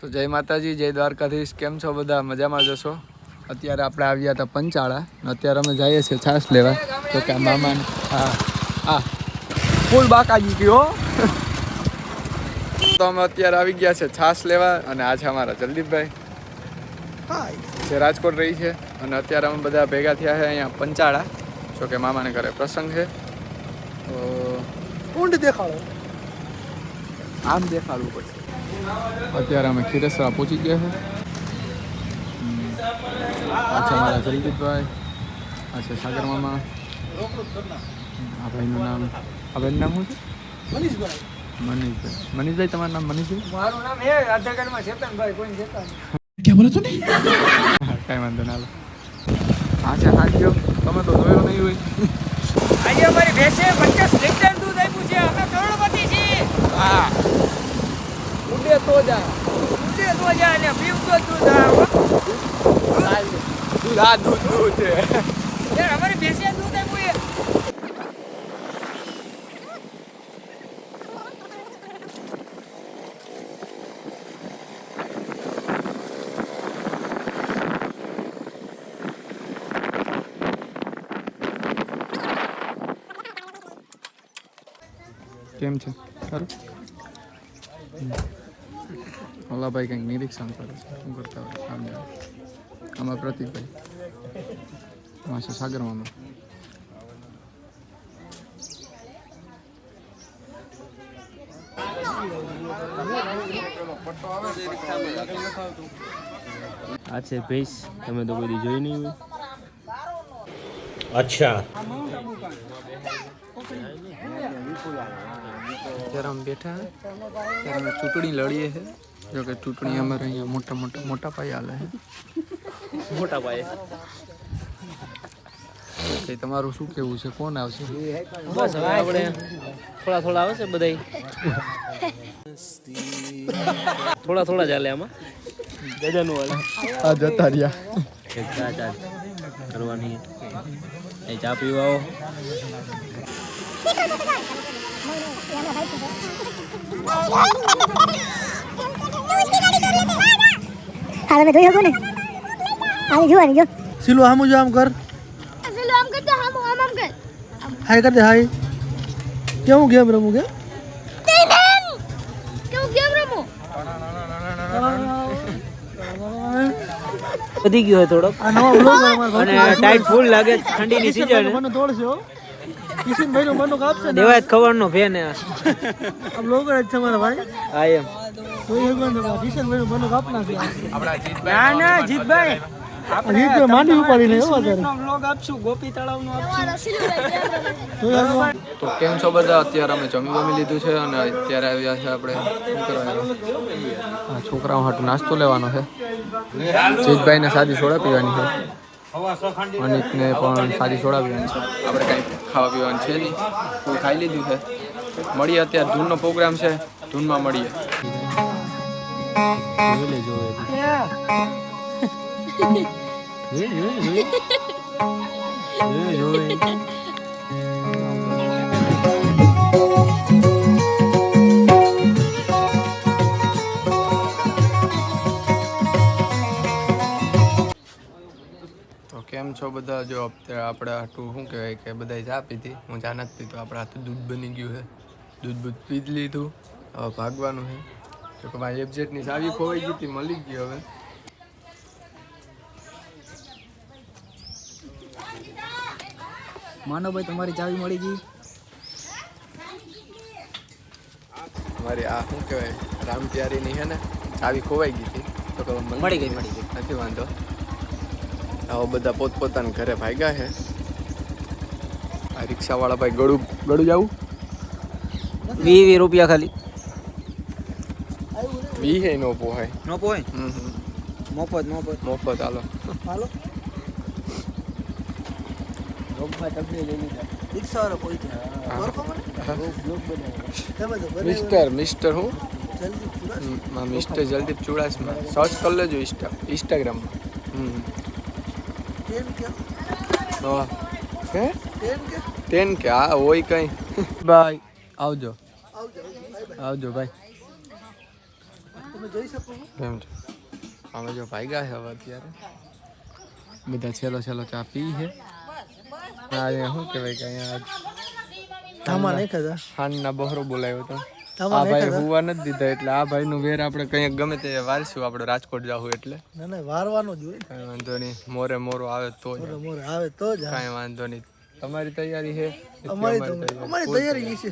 તો જય માતાજી જય દ્વારકાધીશ. કેમ છો બધા? મજામાં જશો અત્યારે આપણે આવ્યા હતા પંચાળા અને અત્યારે અમે જઈએ છીએ છાશ લેવા. તો કે આ મામાને હા. હા. ફૂલ બાકાજી ગયો તો અમે અત્યારે આવી ગયા છે છાશ લેવા અને આ છે અમારા જલદીપભાઈ. જે રાજકોટ રહી છે અને અત્યારે અમે બધા ભેગા થયા છે અહીંયા પંચાળા. જો કે મામાને ઘરે પ્રસંગ છે. તો ઊંડ દેખાડો. આમ દેખાડવું પડશે. અત્યારે અમે ખીરેસરા પહોંચી ગયા છે. પાછા મારા જલદીપભાઈ. આ છે સાગર મામા. આ ભાઈનું નામ. આ ભાઈનું નામ શું છે? મનીષભાઈ. મનીષભાઈ. મનીષભાઈ તમારું નામ મનીષભાઈ? મારું નામ હે આધાર કાર્ડમાં ચેતનભાઈ કોઈ ચેતન હા કાંઈ વાંધો ના. આ છે હાજ્યો તમે તો જોયો નહીં હોય આજે અમારી ભેંસે પચાસ લીટર દૂધ આપ્યું છે અમે કરોડપતિ છીએ હા દૂધે તો જા અને પીવું તો દૂધ. દૂધ આ દૂધ દૂધ છે. યાર અમારી ભેંસે દૂધ કેમ છે? સારું? મલાભાઈ કંઈક નિરીક્ષણ કરે છે શું કરતા હોય સામે આમાં પ્રતિકભાઈ આમાં છે સાગર મામા તમે તો કોઈ જોઈ નહીં હોય અચ્છા ત્યારે બેઠા ત્યારે ચૂંટણી લડીએ છીએ જો કે ચૂંટણી અમારે અહીંયા મોટા મોટા મોટા પાયે હાલે મોટા પાયે. કે તમારું શું કેવું છે? કોણ આવશે? બસ હવે આપણે થોડા થોડા આવે છે બધાય. થોડા થોડા ચાલે આમાં. ગજાનું હાલે. આ જતા રહ્યા. એક ચા ચા કરવાની. એ ચા પીવા આવો હા તમે જોઈ શકો ને. આ જોવાની જો. સિલો આમ જો આમ કર. પેલું આમ કરતો આમ આમ આમ કર. હાય કર દે હાય. કેવું ગેમ રમું કે? કેવું ગેમ રમું વધી ગયો આ અમાર અને ટાઈટ ફૂલ લાગે ઠંડીની સીઝન મને તોડશે હો કિશનભાઈ નો મનો કાપશે ને? દેવાય ખવડનો ફેન હે આ બ્લોગર જ છે મારા ભાઈ. આ એમ. કોઈ એક વાર કિશનભાઈ નો મનો કાપ નાખે આપણા જીતભાઈ ના ના જીતભાઈ. આપણે માંડી ઉપાડી લે અત્યારે વ્લોગ આપશું ગોપી તળાવનું આપશું તો કેમ છો બધા? અત્યારે અમે જમી જમી લીધું છે અને અત્યારે આવ્યા છે આપણે આ છોકરાઓ હાટુ નાસ્તો લેવાનો છે. જીતભાઈને સાદી સોડા પીવાની છે. અનિતને પણ સાદી સોડા પીવાની છે. આપણે કાંઈ ખાવા પીવાનું છે નહીં. તો ખાઈ લીધું છે. મળીએ અત્યારે. ધૂનનો પ્રોગ્રામ છે. ધૂનમાં મળીએ. જોઈ લેજો કેમ છો બધા? જો અત્યારે આપણે આટલું શું કહેવાય કે બધા ચા પીધી. હું ચા નથી પીતો આપણે હાથું દૂધ બની ગયું છે. દૂધ બૂધ પી જ લીધું. હવે ભાગવાનું છે. તો કે ભાઈ એબજેટની ચાવી ખોવાઈ ગઈ હતી મળી ગઈ હવે. માનો ભાઈ તમારી ચાવી મળી ગઈ? મારી આ શું કહેવાય રામ પ્યારીની છે ને ચાવી ખોવાઈ ગઈ હતી. તો મળી ગઈ, મળી ગઈ. નથી વાંધો. હવે બધા પોતપોતાના ઘરે ભાગ્યા છે. આ રિક્ષાવાળા ભાઈ ગળું ગળું જવું? વી વી રૂપિયા ખાલી. વી હે નો પોહાય. નો પોહાય? મફત મફત. મફત હાલો. હાલો. મિસ્ટર મિસ્ટર હું? જલ્દી મિસ્ટર જલદીપ ચુડાસમા સર્ચ કરી લેજો ઇન્સ્ટા ઇન્સ્ટાગ્રામમાં હમ. હે ટેન કે ટેન કે હા હોય કઈ બાય આવજો આવજો આવજો ભાઈ તમે જોઈ શકો છો કેમ છે અમે જો ભાગ્યા છે હવે અત્યારે બધા છેલ્લો છેલ્લો ચા પી છે આ અહીંયા શું કહેવાય કે અહીંયા ધામા નહીં ખાધા ખાંડના બહોરો બોલાવ્યો હતો ધામા આ ભાઈ હુવા નથી દીધા એટલે આ ભાઈ નું વેર આપણે કઈ ગમે તે વારશું આપણે રાજકોટ જાવું એટલે. ના ના વારવાનો જ હોય કાંઈ વાંધો નહીં મોરે મોરો આવે તો જ. મોરે મોરે આવે તો જ. કાંઈ વાંધો નહીં. તમારી તૈયારી છે? અમારી તૈયારી. છે.